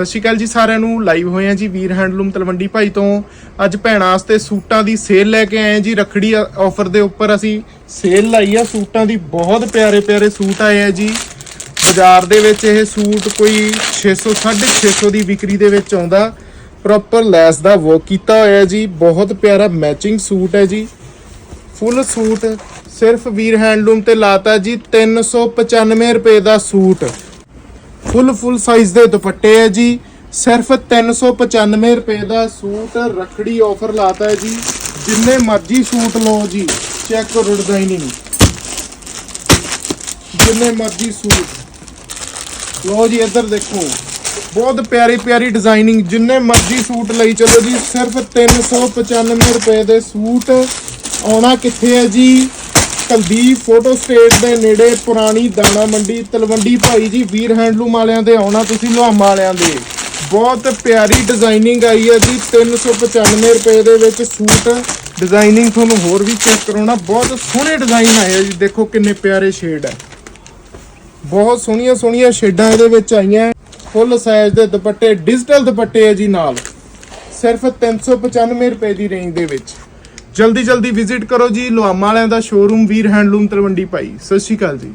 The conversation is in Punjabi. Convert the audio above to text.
ਸਤਿ ਸ਼੍ਰੀ ਅਕਾਲ ਜੀ ਸਾਰਿਆਂ ਨੂੰ। ਲਾਈਵ ਹੋਏ ਆ ਜੀ ਵੀਰ ਹੈਂਡਲੂਮ ਤਲਵੰਡੀ ਭਾਈ ਤੋਂ। ਅੱਜ ਭੈਣਾਂ ਵਾਸਤੇ ਸੂਟਾਂ ਦੀ ਸੇਲ ਲੈ ਕੇ ਆਏ ਆ ਜੀ। ਰੱਖੜੀ ਆਫਰ ਦੇ ਉੱਪਰ ਅਸੀਂ ਸੇਲ ਲਾਈ ਆ। ਸੂਟਾਂ ਦੀ ਬਹੁਤ ਪਿਆਰੇ ਪਿਆਰੇ ਸੂਟ ਆਏ ਆ ਜੀ। ਬਾਜ਼ਾਰ ਦੇ ਵਿੱਚ ਇਹ ਸੂਟ ਕੋਈ 600 650 ਦੀ ਵਿਕਰੀ ਦੇ ਵਿੱਚ ਆਉਂਦਾ। ਪ੍ਰੋਪਰ ਲੈਸ ਦਾ ਵਰਕ ਕੀਤਾ ਹੋਇਆ ਜੀ। ਬਹੁਤ ਪਿਆਰਾ ਮੈਚਿੰਗ ਸੂਟ ਹੈ ਜੀ। ਫੁੱਲ ਸੂਟ ਸਿਰਫ ਵੀਰ ਹੈਂਡਲੂਮ ਤੇ ਲਾਤਾ ਜੀ। 395 ਰੁਪਏ ਦਾ ਸੂਟ। ਫੁੱਲ ਫੁੱਲ ਸਾਈਜ਼ ਦੇ ਦੁਪੱਟੇ ਹੈ ਜੀ। ਸਿਰਫ 395 ਰੁਪਏ ਦਾ ਸੂਟ ਰਖੜੀ ਆਫਰ ਲਾਤਾ ਹੈ ਜੀ। ਜਿੰਨੇ ਮਰਜ਼ੀ ਸੂਟ ਲਓ ਜੀ ਚੈੱਕ ਕਰੋ ਡਿਜ਼ਾਈਨਿੰਗ ਜਿੰਨੇ ਮਰਜ਼ੀ ਸੂਟ। ਲਓ ਜੀ, ਇੱਧਰ ਦੇਖੋ। ਬਹੁਤ ਪਿਆਰੀ ਪਿਆਰੀ ਡਿਜ਼ਾਈਨਿੰਗ ਜਿੰਨੇ ਮਰਜ਼ੀ ਸੂਟ ਲਈ ਚਲੋ ਜੀ, ਸਿਰਫ 395 ਰੁਪਏ ਦੇ ਸੂਟ ਆਉਣਾ ਕਿੱਥੇ ਹੈ ਜੀ? ਕਲਦੀਪ ਫੋਟੋ ਸਟੇਟ ਦੇ ਨੇੜੇ ਪੁਰਾਣੀ ਦਾਣਾ ਮੰਡੀ ਤਲਵੰਡੀ ਭਾਈ ਜੀ ਵੀਰ ਹੈਂਡਲੂਮ ਵਾਲਿਆਂ ਦੇ ਆਉਣਾ, ਤੁਸੀਂ ਲੋਹਾਮਾ ਵਾਲਿਆਂ ਦੇ। ਬਹੁਤ ਪਿਆਰੀ ਡਿਜ਼ਾਈਨਿੰਗ ਆਈ ਹੈ ਜੀ 395 ਰੁਪਏ ਦੇ ਵਿੱਚ ਸੂਟ। ਡਿਜ਼ਾਈਨਿੰਗ ਤੁਹਾਨੂੰ ਹੋਰ ਵੀ ਚੈੱਕ ਕਰਾਉਣਾ, ਬਹੁਤ ਸੋਹਣੇ ਡਿਜ਼ਾਈਨ ਆਏ ਆ ਜੀ, ਦੇਖੋ ਕਿੰਨੇ ਪਿਆਰੇ ਸ਼ੇਡ ਹੈ ਬਹੁਤ ਸੋਹਣੀਆਂ ਸੋਹਣੀਆਂ ਸ਼ੇਡਾਂ ਇਹਦੇ ਵਿੱਚ ਆਈਆਂ ਫੁੱਲ ਸਾਈਜ਼ ਦੇ ਦੁਪੱਟੇ ਡਿਜੀਟਲ ਦੁਪੱਟੇ ਹੈ ਜੀ ਨਾਲ। ਸਿਰਫ 395 ਰੁਪਏ ਦੀ ਰੇਂਜ ਦੇ ਵਿੱਚ। ਜਲਦੀ ਜਲਦੀ ਵਿਜ਼ਿਟ ਕਰੋ ਜੀ। ਲੋਹਾਮਾ ਵਾਲਿਆਂ ਦਾ ਸ਼ੋਰੂਮ ਵੀਰ ਹੈਂਡਲੂਮ ਤਲਵੰਡੀ ਭਾਈ। ਸਤਿ ਸ਼੍ਰੀ ਅਕਾਲ ਜੀ।